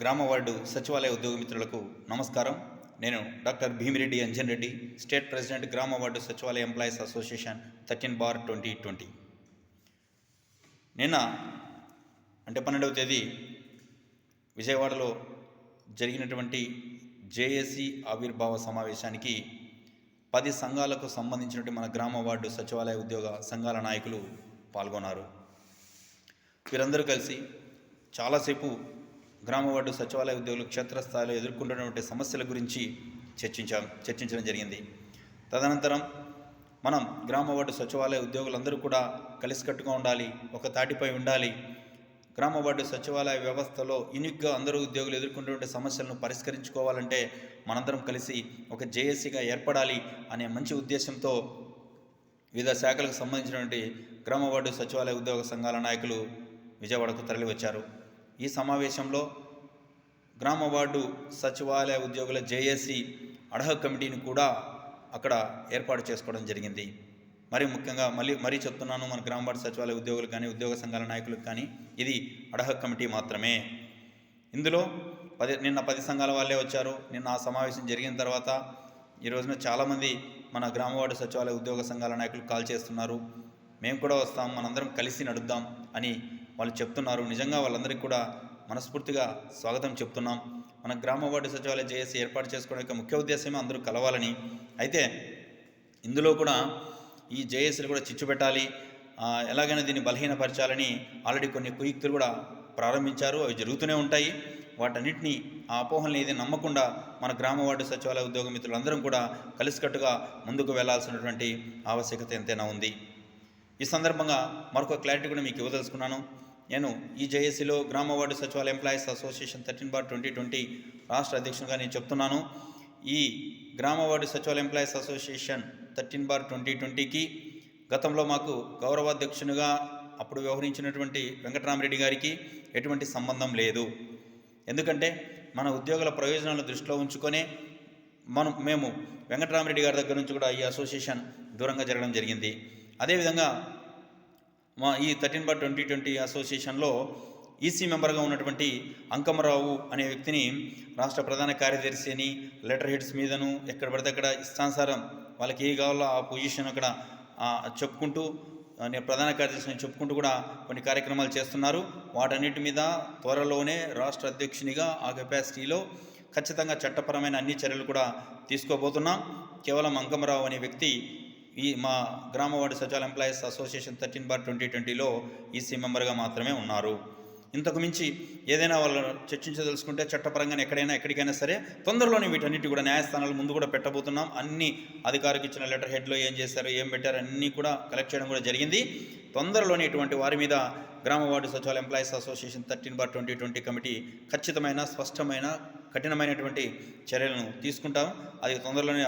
గ్రామ వార్డు సచివాలయ ఉద్యోగ మిత్రులకు నమస్కారం. నేను doctor Bhimireddy Anjan Reddy state president గ్రామ వార్డు సచివాలయ employees association thirteen bar twenty twenty. నిన్న అంటే పన్నెండవ తేదీ విజయవాడలో జరిగినటువంటి జేఏసీ ఆవిర్భావ సమావేశానికి పది సంఘాలకు సంబంధించినటువంటి మన గ్రామ వార్డు సచివాలయ ఉద్యోగ సంఘాల నాయకులు పాల్గొన్నారు. వీరందరూ కలిసి చాలాసేపు గ్రామ వార్డు సచివాలయ ఉద్యోగులు క్షేత్రస్థాయిలో ఎదుర్కొంటున్నటువంటి సమస్యల గురించి చర్చించాం చర్చించడం జరిగింది. తదనంతరం మనం గ్రామ వార్డు సచివాలయ ఉద్యోగులందరూ కూడా కలిసికట్టుగా ఉండాలి ఒక తాటిపై ఉండాలి. గ్రామ వార్డు సచివాలయ వ్యవస్థలో యూనిక్గా అందరూ ఉద్యోగులు ఎదుర్కొంటున్న సమస్యలను పరిష్కరించుకోవాలంటే మనందరం కలిసి ఒక జేఏసీగా ఏర్పడాలి అనే మంచి ఉద్దేశంతో వివిధ శాఖలకు సంబంధించినటువంటి గ్రామ వార్డు సచివాలయ ఉద్యోగ సంఘాల నాయకులు విజయవాడకు తరలివచ్చారు. ఈ సమావేశంలో గ్రామ వార్డు సచివాలయ ఉద్యోగుల జేఏసీ అడహ కమిటీని కూడా అక్కడ ఏర్పాటు చేసుకోవడం జరిగింది. మరి ముఖ్యంగా మళ్ళీ మరీ చెప్తున్నాను మన గ్రామ వార్డు సచివాలయ ఉద్యోగులకు కానీ ఉద్యోగ సంఘాల నాయకులకు కానీ ఇది అడహ కమిటీ మాత్రమే. ఇందులో పది నిన్న పది సంఘాల వాళ్ళే వచ్చారు. నిన్న ఆ సమావేశం జరిగిన తర్వాత ఈ రోజున చాలామంది మన గ్రామ వార్డు సచివాలయ ఉద్యోగ సంఘాల నాయకులు కాల్ చేస్తున్నారు. మేము కూడా వస్తాం మనందరం కలిసి నడుద్దాం అని వాళ్ళు చెప్తున్నారు. నిజంగా వాళ్ళందరికీ కూడా మనస్ఫూర్తిగా స్వాగతం చెప్తున్నాం. మన గ్రామ వార్డు సచివాలయ జేఏసీ ఏర్పాటు చేసుకోవడం యొక్క ముఖ్య ఉద్దేశమే అందరూ కలవాలని. అయితే ఇందులో కూడా ఈ జేఏసీలు కూడా చిచ్చు పెట్టాలి. ఎలాగైనా దీన్ని బలహీనపరచాలని ఆల్రెడీ కొన్ని కుయుక్తులు కూడా ప్రారంభించారు. అవి జరుగుతూనే ఉంటాయి. వాటన్నిటిని ఆ అపోహల్ని ఏది నమ్మకుండా మన గ్రామ వార్డు సచివాలయ ఉద్యోగ మిత్రులందరం కూడా కలిసికట్టుగా ముందుకు వెళ్ళాల్సినటువంటి ఆవశ్యకత ఎంతైనా ఉంది. ఈ సందర్భంగా మరొక క్లారిటీ కూడా మీకు ఇవ్వదలుచుకున్నాను. నేను ఈ జేఏసీలో గ్రామ వార్డు సచివాలయ employees association thirteen bar twenty twenty రాష్ట్ర అధ్యక్షునిగా నేను చెప్తున్నాను. ఈ గ్రామ వార్డు సచివాలయ employees association thirteen bar twenty ట్వంటీకి గతంలో మాకు గౌరవాధ్యక్షునిగా అప్పుడు వ్యవహరించినటువంటి వెంకటరామరెడ్డి గారికి ఎటువంటి సంబంధం లేదు. ఎందుకంటే మన ఉద్యోగుల ప్రయోజనాలను దృష్టిలో ఉంచుకొనే మనం మేము వెంకటరామరెడ్డి గారి దగ్గర నుంచి కూడా ఈ అసోసియేషన్ దూరంగా జరగడం జరిగింది. అదేవిధంగా మా ఈ థర్టీన్ బార్ ట్వంటీ ట్వంటీ అసోసియేషన్లో ఈసీ మెంబర్గా ఉన్నటువంటి అంకమరావు అనే వ్యక్తిని రాష్ట్ర ప్రధాన కార్యదర్శి అని లెటర్ హెడ్స్ మీదను ఎక్కడ పడితే అక్కడ ఇష్టానుసారం వాళ్ళకి ఏ కావాలో ఆ పొజిషన్ అక్కడ చెప్పుకుంటూ నేను ప్రధాన కార్యదర్శిని చెప్పుకుంటూ కూడా కొన్ని కార్యక్రమాలు చేస్తున్నారు. వాటన్నిటి మీద త్వరలోనే రాష్ట్ర అధ్యక్షునిగా ఆ కెపాసిటీలో ఖచ్చితంగా చట్టపరమైన అన్ని చర్యలు కూడా తీసుకోబోతున్నాం. కేవలం అంకమరావు అనే వ్యక్తి ఈ మా గ్రామ వార్డు సచివాలయ employees association thirteen bar twenty ట్వంటీలో ఈసీ మెంబర్గా మాత్రమే ఉన్నారు. ఇంతకు మించి ఏదైనా వాళ్ళు చర్చించదలుచుకుంటే చట్టపరంగా ఎక్కడైనా ఎక్కడికైనా సరే తొందరలోనే వీటన్నిటి కూడా న్యాయస్థానాల ముందు కూడా పెట్టబోతున్నాం. అన్ని అధికారికి ఇచ్చిన లెటర్ హెడ్లో ఏం చేశారు ఏం పెట్టారు అన్నీ కూడా కలెక్ట్ చేయడం కూడా జరిగింది. తొందరలోనే ఇటువంటి వారి మీద గ్రామ వార్డు సచివాలయ employees association thirteen bar twenty twenty committee ఖచ్చితమైన స్పష్టమైన కఠినమైనటువంటి చర్యలను తీసుకుంటాం. అది తొందరలోనే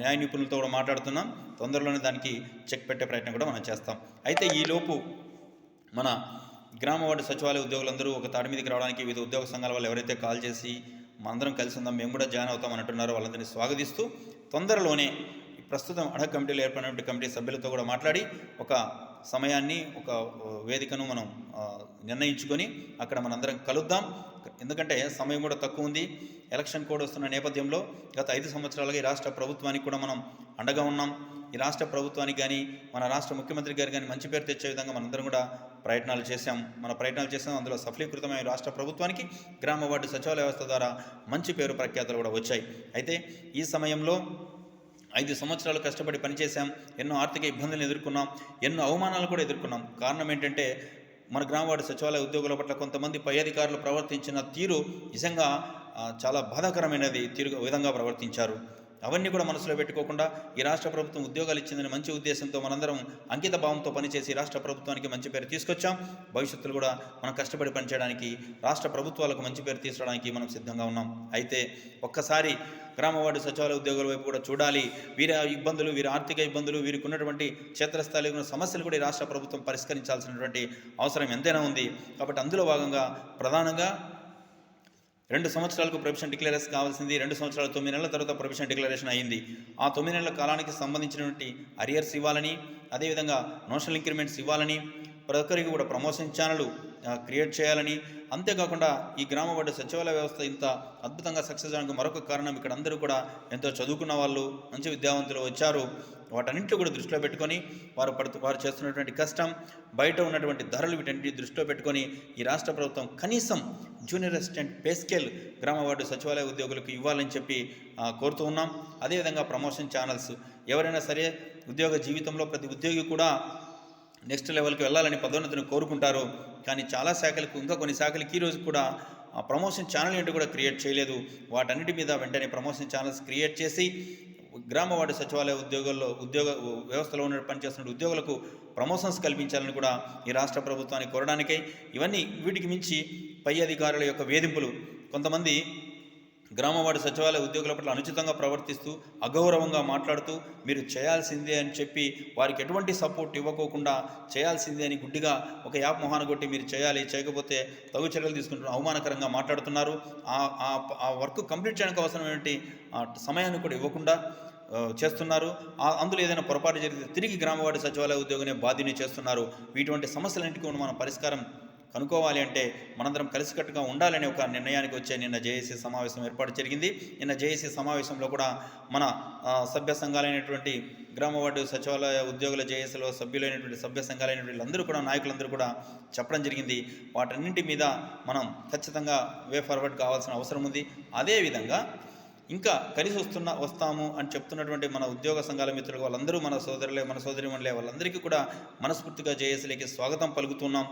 న్యాయ నిపుణులతో కూడా మాట్లాడుతున్నాం. తొందరలోనే దానికి చెక్ పెట్టే ప్రయత్నం కూడా మనం చేస్తాం. అయితే ఈలోపు మన గ్రామ వార్డు సచివాలయ ఉద్యోగులందరూ ఒక తాడి మీదకి రావడానికి వివిధ ఉద్యోగ సంఘాల వాళ్ళు ఎవరైతే కాల్ చేసి మనందరం కలిసి ఉందాం మేము కూడా జాయిన్ అవుతాం అంటున్నారో వాళ్ళందరినీ స్వాగతిస్తూ తొందరలోనే ప్రస్తుతం అడగ కమిటీలో ఏర్పడినటువంటి కమిటీ సభ్యులతో కూడా మాట్లాడి ఒక సమయాన్ని ఒక వేదికను మనం నిర్ణయించుకొని అక్కడ మనందరం కలుద్దాం. ఎందుకంటే సమయం కూడా తక్కువ ఉంది. ఎలక్షన్ కోడ్ వస్తున్న నేపథ్యంలో గత ఐదు సంవత్సరాలుగా ఈ రాష్ట్ర ప్రభుత్వానికి కూడా మనం అండగా ఉన్నాం. ఈ రాష్ట్ర ప్రభుత్వానికి కానీ మన రాష్ట్ర ముఖ్యమంత్రి గారు కానీ మంచి పేరు తెచ్చే విధంగా మనందరం కూడా ప్రయత్నాలు చేశాం. మన ప్రయత్నాలు చేసాం అందులో సఫలీకృతమైన రాష్ట్ర ప్రభుత్వానికి గ్రామ వార్డు సచివాలయ వ్యవస్థ ద్వారా మంచి పేరు ప్రఖ్యాతలు కూడా వచ్చాయి. అయితే ఈ సమయంలో ఐదు సంవత్సరాలు కష్టపడి పనిచేశాం. ఎన్నో ఆర్థిక ఇబ్బందులను ఎదుర్కొన్నాం. ఎన్నో అవమానాలు కూడా ఎదుర్కొన్నాం. కారణం ఏంటంటే మన గ్రామ వార్డు సచివాలయ ఉద్యోగుల పట్ల కొంతమంది పై అధికారులు ప్రవర్తించిన తీరు నిజంగా చాలా బాధాకరమైనది. తీరు విధంగా ప్రవర్తించారు. అవన్నీ కూడా మనసులో పెట్టుకోకుండా ఈ రాష్ట్ర ప్రభుత్వం ఉద్యోగాలు ఇచ్చిందని మంచి ఉద్దేశంతో మనందరం అంకిత భావంతో పనిచేసి రాష్ట్ర ప్రభుత్వానికి మంచి పేరు తీసుకొచ్చాం. భవిష్యత్తులో కూడా మనం కష్టపడి పనిచేయడానికి రాష్ట్ర ప్రభుత్వాలకు మంచి పేరు తీసుకురావడానికి మనం సిద్ధంగా ఉన్నాం. అయితే ఒక్కసారి గ్రామ వార్డు సచివాలయ ఉద్యోగుల వైపు కూడా చూడాలి. వీరి ఇబ్బందులు వీరి ఆర్థిక ఇబ్బందులు వీరికి ఉన్నటువంటి క్షేత్రస్థాయిలో ఉన్న సమస్యలు కూడా ఈ రాష్ట్ర ప్రభుత్వం పరిష్కరించాల్సినటువంటి అవసరం ఎంతైనా ఉంది. కాబట్టి అందులో భాగంగా ప్రధానంగా రెండు సంవత్సరాలకు ప్రొఫెషన్ డిక్లరేషన్ కావాల్సింది రెండు సంవత్సరాల తొమ్మిది నెలల తర్వాత ప్రొఫెషన్ డిక్లరేషన్ అయింది. ఆ తొమ్మిది నెలల కాలానికి సంబంధించినటువంటి అరియర్స్ ఇవ్వాలని అదేవిధంగా నోషనల్ ఇంక్రిమెంట్స్ ఇవ్వాలని ప్రతి ఒక్కరికి కూడా ప్రమోషన్ ఛానల్ క్రియేట్ చేయాలని అంతేకాకుండా ఈ గ్రామ వార్డు సచివాలయ వ్యవస్థ ఇంత అద్భుతంగా సక్సెస్ అవడానికి మరొక కారణం ఇక్కడ అందరూ కూడా ఎంతో చదువుకున్న వాళ్ళు మంచి విద్యావంతులు వచ్చారు. వాటన్నింటిలో కూడా దృష్టిలో పెట్టుకొని వారు పడుతు వారు చేస్తున్నటువంటి కష్టం బయట ఉన్నటువంటి ధరలు వీటన్నిటి దృష్టిలో పెట్టుకొని ఈ రాష్ట్ర ప్రభుత్వం కనీసం జూనియర్ అసిస్టెంట్ పే స్కేల్ గ్రామ వార్డు సచివాలయ ఉద్యోగులకు ఇవ్వాలని చెప్పి కోరుతూ ఉన్నాం. అదేవిధంగా ప్రమోషన్ ఛానల్స్ ఎవరైనా సరే ఉద్యోగ జీవితంలో ప్రతి ఉద్యోగి కూడా నెక్స్ట్ లెవెల్కి వెళ్ళాలని పదోన్నతిని కోరుకుంటారు. కానీ చాలా శాఖలకు ఇంకా కొన్ని శాఖలకు ఈ రోజు కూడా ఆ ప్రమోషన్ ఛానల్ ఏంటి కూడా క్రియేట్ చేయలేదు. వాటన్నిటి మీద వెంటనే ప్రమోషన్ ఛానల్స్ క్రియేట్ చేసి గ్రామ సచివాలయ ఉద్యోగాల్లో ఉద్యోగ వ్యవస్థలో ఉన్న పనిచేస్తున్న ఉద్యోగులకు ప్రమోషన్స్ కల్పించాలని కూడా ఈ రాష్ట్ర ప్రభుత్వాన్ని కోరడానికై ఇవన్నీ వీటికి మించి పై అధికారుల యొక్క వేధింపులు. కొంతమంది గ్రామవాడి సచివాలయ ఉద్యోగుల పట్ల అనుచితంగా ప్రవర్తిస్తూ అగౌరవంగా మాట్లాడుతూ మీరు చేయాల్సిందే అని చెప్పి వారికి ఎటువంటి సపోర్ట్ ఇవ్వకోకుండా చేయాల్సిందే అని గుడ్డిగా ఒక యాప్ మొహాన కొట్టి మీరు చేయాలి చేయకపోతే తగు చర్యలు తీసుకుంటున్నారు అవమానకరంగా మాట్లాడుతున్నారు. ఆ- వర్క్ కంప్లీట్ చేయడానికి అవసరమైనటువంటి సమయాన్ని కూడా ఇవ్వకుండా చేస్తున్నారు. అందులో ఏదైనా పొరపాటు జరిగితే తిరిగి గ్రామవార్డు సచివాలయ ఉద్యోగినే బాధ్యని చేస్తున్నారు. వీటువంటి సమస్యలన్నింటికి కూడా మనం పరిష్కారం కనుక్కోవాలి అంటే మనందరం కలిసికట్టుగా ఉండాలనే ఒక నిర్ణయానికి వచ్చే నిన్న జేఏసీ సమావేశం ఏర్పాటు జరిగింది. నిన్న జేఏసీ సమావేశంలో కూడా మన సభ్య సంఘాలైనటువంటి గ్రామ వార్డు సచివాలయ ఉద్యోగుల జేఏసీలో సభ్యులైనటువంటి సభ్య సంఘాలైనటువంటి అందరూ కూడా నాయకులందరూ కూడా చెప్పడం జరిగింది. వాటన్నింటి మీద మనం ఖచ్చితంగా వే ఫార్వర్డ్ కావాల్సిన అవసరం ఉంది. అదేవిధంగా ఇంకా కలిసి వస్తున్న వస్తాము అని చెప్తున్నటువంటి మన ఉద్యోగ సంఘాల మిత్రులు వాళ్ళందరూ మన సోదరులే మన సోదరిమణులే వాళ్ళందరికీ కూడా మనస్ఫూర్తిగా జేఏసీలకి స్వాగతం పలుకుతున్నాం.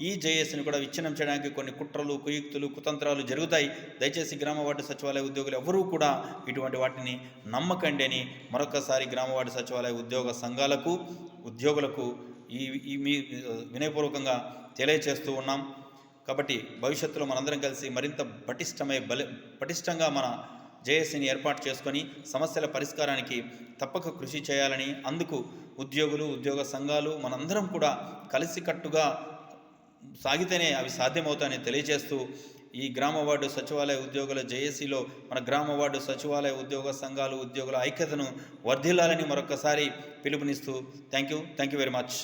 ఈ జేఏసీని కూడా విచ్ఛిన్నం చేయడానికి కొన్ని కుట్రలు కుయుక్తులు కుతంత్రాలు జరుగుతాయి. దయచేసి గ్రామ వార్డు సచివాలయ ఉద్యోగులు ఎవరూ కూడా ఇటువంటి వాటిని నమ్మకండి అని మరొకసారి గ్రామ వార్డు సచివాలయ ఉద్యోగ సంఘాలకు ఉద్యోగులకు ఈ ఈ మీ వినయపూర్వకంగా తెలియచేస్తూ ఉన్నాం. కాబట్టి భవిష్యత్తులో మనందరం కలిసి మరింత పటిష్టమై బలి పటిష్టంగా మన జేఏసీని ఏర్పాటు చేసుకొని సమస్యల పరిష్కారానికి తప్పక కృషి చేయాలని అందుకు ఉద్యోగులు ఉద్యోగ సంఘాలు మనందరం కూడా కలిసికట్టుగా సాగితేనే అవి సాధ్యమవుతాయని తెలియజేస్తూ ఈ గ్రామ వార్డు సచివాలయ ఉద్యోగుల జేఏసీలో మన గ్రామ వార్డు సచివాలయ ఉద్యోగ సంఘాలు ఉద్యోగుల ఐక్యతను వర్ధిల్లాలని మరొకసారి పిలుపునిస్తూ thank you thank you very much.